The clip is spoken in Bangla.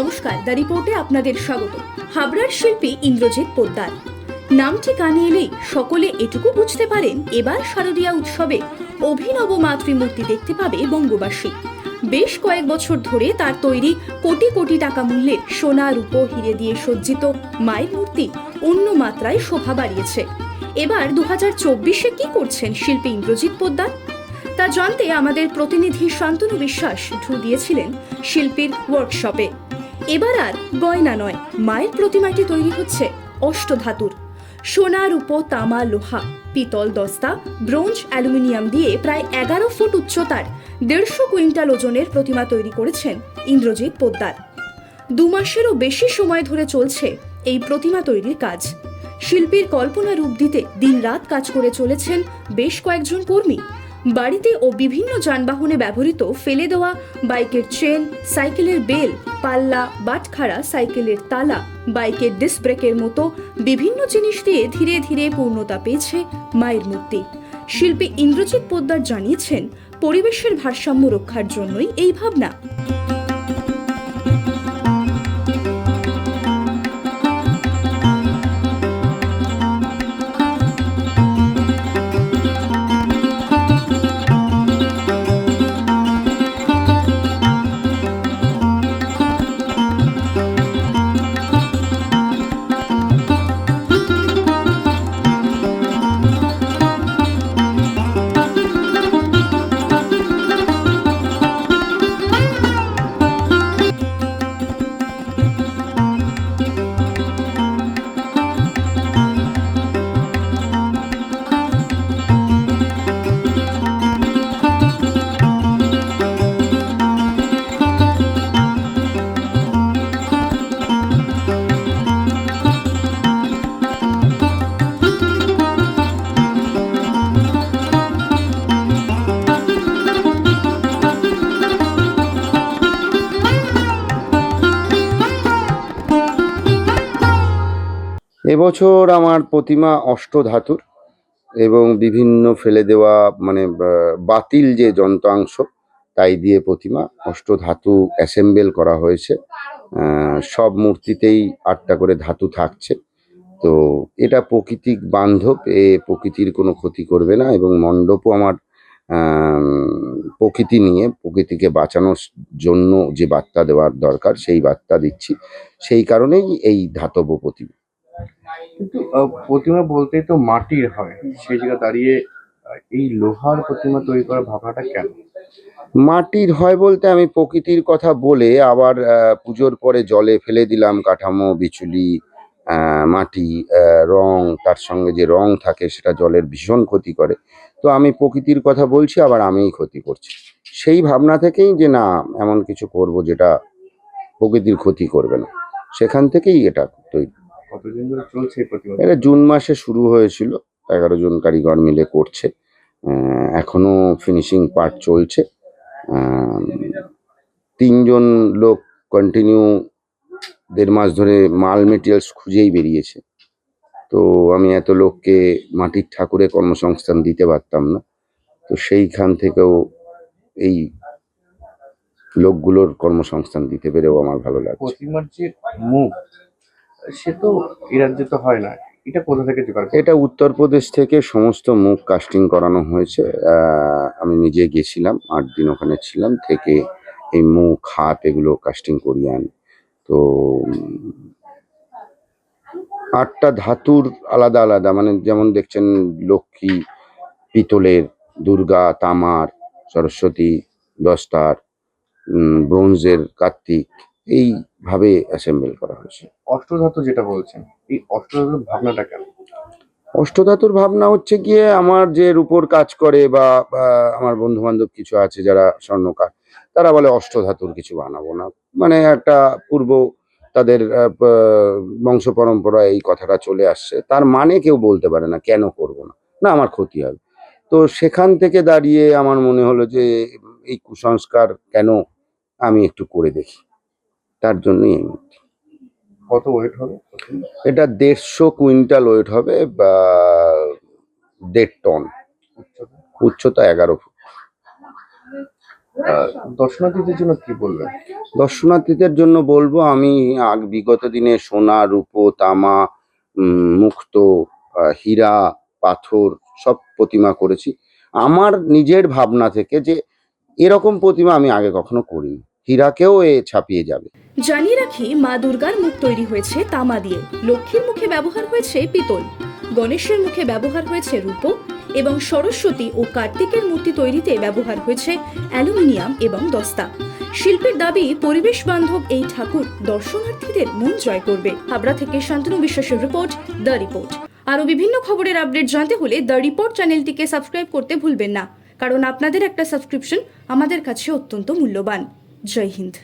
নমস্কার, দ্য রিপোর্টে আপনাদের স্বাগত। হাবড়ার শিল্পী ইন্দ্রজিৎ পোদ্দার। নামটি কানে এলেই সকলে এটুকু বুঝতে পারেন, এবার শারদীয়া উৎসবে অভিনব মাতৃমূর্তি দেখতে পাবে বঙ্গবাসী। বেশ কয়েক বছর ধরে তার তৈরি কোটি কোটি টাকা মূল্যের সোনা, রূপো, হিরে দিয়ে সজ্জিত মায়ের মূর্তি অন্য মাত্রায় শোভা বাড়িয়েছে। এবার দু হাজার চব্বিশে কি করছেন শিল্পী ইন্দ্রজিৎ পোদ্দার? তা জানতে আমাদের প্রতিনিধি শান্তনু বিশ্বাস ঢু দিয়েছিলেন শিল্পীর ওয়ার্কশপে এবার আর গয়না নয়, মায়ের প্রতিমাটি তৈরি হচ্ছে অষ্টধাতুর। সোনা রূপো তামা, লোহা, পিতল দস্তা, ব্রোঞ্জ, অ্যালুমিনিয়াম দিয়ে প্রায় এগারো ফুট উচ্চতার দেড়শো কুইন্টাল ওজনের প্রতিমা তৈরি করেছেন ইন্দ্রজিৎ পোদ্দার। দু মাসেরও বেশি সময় ধরে চলছে এই প্রতিমা তৈরির কাজ। শিল্পীর কল্পনা রূপ দিতে দিনরাত কাজ করে চলেছেন বেশ কয়েকজন কর্মী। বাড়িতে ও বিভিন্ন যানবাহনে ব্যবহৃত ফেলে দেওয়া বাইকের চেন, সাইকেলের বেল, পাল্লা, বাটখারা, সাইকেলের তালা, বাইকের ডিস্ক ব্রেকের মতো বিভিন্ন জিনিস দিয়ে ধীরে ধীরে পূর্ণতা পেয়েছে মায়ের মূর্তি। শিল্পী ইন্দ্রজিৎ পোদ্দার জানিয়েছেন, পরিবেশের ভারসাম্য রক্ষার জন্যই এই ভাবনা। এবছর আমার প্রতিমা অষ্টধাতুর এবং বিভিন্ন ফেলে দেওয়া মানে বাতিল যে যন্ত্রাংশ, তাই দিয়ে প্রতিমা অষ্টধাতু অ্যাসেম্বল করা হয়েছে। সব মূর্তিতেই আটটা করে ধাতু থাকছে। তো এটা প্রকৃতিক বান্ধব, এ প্রকৃতির কোনো ক্ষতি করবে না এবং মণ্ডপও আমার প্রকৃতি নিয়ে, প্রকৃতিকে বাঁচানোর জন্য যে বার্তা দেওয়ার দরকার, সেই বার্তা দিচ্ছি। সেই কারণেই এই ধাতব প্রতিমা। কিন্তু প্রতিমা বলতেই তো মাটির হয়। সেই জায়গায় দাঁড়িয়ে এই লোহার প্রতিমা তৈরি করার ভাবনাটা কেন? মাটির হয় বলতে আমি প্রকৃতির কথা বলে আবার পুজোর পরে জলে ফেলে দিলাম কাঠামো, বিচুলি মাটি রং, তার সঙ্গে যে রং থাকে সেটা জলের ভীষণ ক্ষতি করে। তো আমি প্রকৃতির কথা বলছি, আবার আমিই ক্ষতি করছি। সেই ভাবনা থেকেই যে না, এমন কিছু করব যেটা প্রকৃতির ক্ষতি করবে না। সেখান থেকেই এটা তৈরি। কতদিন ধরে চলছে এই প্রতিমা এটা জুন মাসে শুরু হয়েছিল এগারো জন কারিগর মিলে করছে। আহ, এখনও ফিনিশিং পার্ট চলছে। আহ, তিনজন লোক কন্টিনিউ দেড় মাস ধরে মাল মেটেরিয়ালস খুঁজেই বেরিয়েছে। তো আমি এত লোককে মাটির ঠাকুরে কর্মসংস্থান দিতে পারতাম না। তো সেইখান থেকেও এই লোকগুলোর কর্মসংস্থান দিতে পেরেও আমার ভালো লাগছে। প্রতিমার যে মুখ সে তো এই হয় না। এটা কোথা থেকে জোগাড়? এটা উত্তরপ্রদেশ থেকে সমস্ত মুখ কাস্টিং করানো হয়েছে। আমি নিজে গেছিলাম আট দিন ওখানে ছিলাম থেকে এই মুখ, হাত এগুলো কাস্টিং করিয়ে আনি। তো আটটা ধাতুর আলাদা আলাদা মানে যেমন দেখছেন লক্ষ্মী, পিতলের, দুর্গা, তামার, সরস্বতী দশটার ব্রোঞ্জের কার্তিক এইভাবে অ্যাসেম্বল করা হয়েছে। অষ্টধাতু যেটা বলছেন এই অষ্টধাতুর ভাবনাটা কেন? অষ্টধাতুর ভাবনা হচ্ছে গিয়ে আমার যে রূপোর কাজ করে বা আমার বন্ধু বান্ধব কিছু আছে যারা স্বর্ণকার তারা বলে অষ্টধাতুর কিছু বানাবো না। মানে একটা পূর্ব তাদের বংশ পরম্পরায় এই কথাটা চলে আসছে। তার মানে কেউ বলতে পারে না কেন করব না? না আমার ক্ষতি হবে। তো সেখান থেকে দাঁড়িয়ে আমার মনে হলো যে এই কুসংস্কার কেন আমি একটু করে দেখি? তার জন্যই এই মূর্তি। কত ওয়েট হবে? এটা দেড়শো কুইন্টাল ওয়েট হবে বা দেড় টন। উচ্চতা? এগারো ফুট। দর্শনার্থীদের জন্য কি বলবেন? দর্শনার্থীদের জন্য বলব আমি আগ বিগত দিনে সোনা রূপো তামা মুক্ত হীরা পাথর সব প্রতিমা করেছি। আমার নিজের ভাবনা থেকে যে এরকম প্রতিমা আমি আগে কখনো করিনি। হীরাকেও এ ছাপিয়ে যাবে। জানিয়ে রাখি, মা দুর্গার মুখ তৈরি হয়েছে তামা দিয়ে। লক্ষ্মীর মুখে ব্যবহার হয়েছে পিতল। গণেশের মুখে ব্যবহার হয়েছে রূপো এবং সরস্বতী ও কার্তিকের মূর্তি তৈরিতে ব্যবহার হয়েছে অ্যালুমিনিয়াম এবং দস্তা। শিল্পের দাবি, পরিবেশ বান্ধব এই ঠাকুর দর্শনার্থীদের মন জয় করবে। হাবড়া থেকে শান্তনু বিশ্বাসের রিপোর্ট, দ্য রিপোর্ট। আরও বিভিন্ন খবরের আপডেট জানতে হলে দ্য রিপোর্ট চ্যানেলটিকে সাবস্ক্রাইব করতে ভুলবেন না। কারণ আপনাদের একটা সাবস্ক্রিপশন আমাদের কাছে অত্যন্ত মূল্যবান। জয় হিন্দ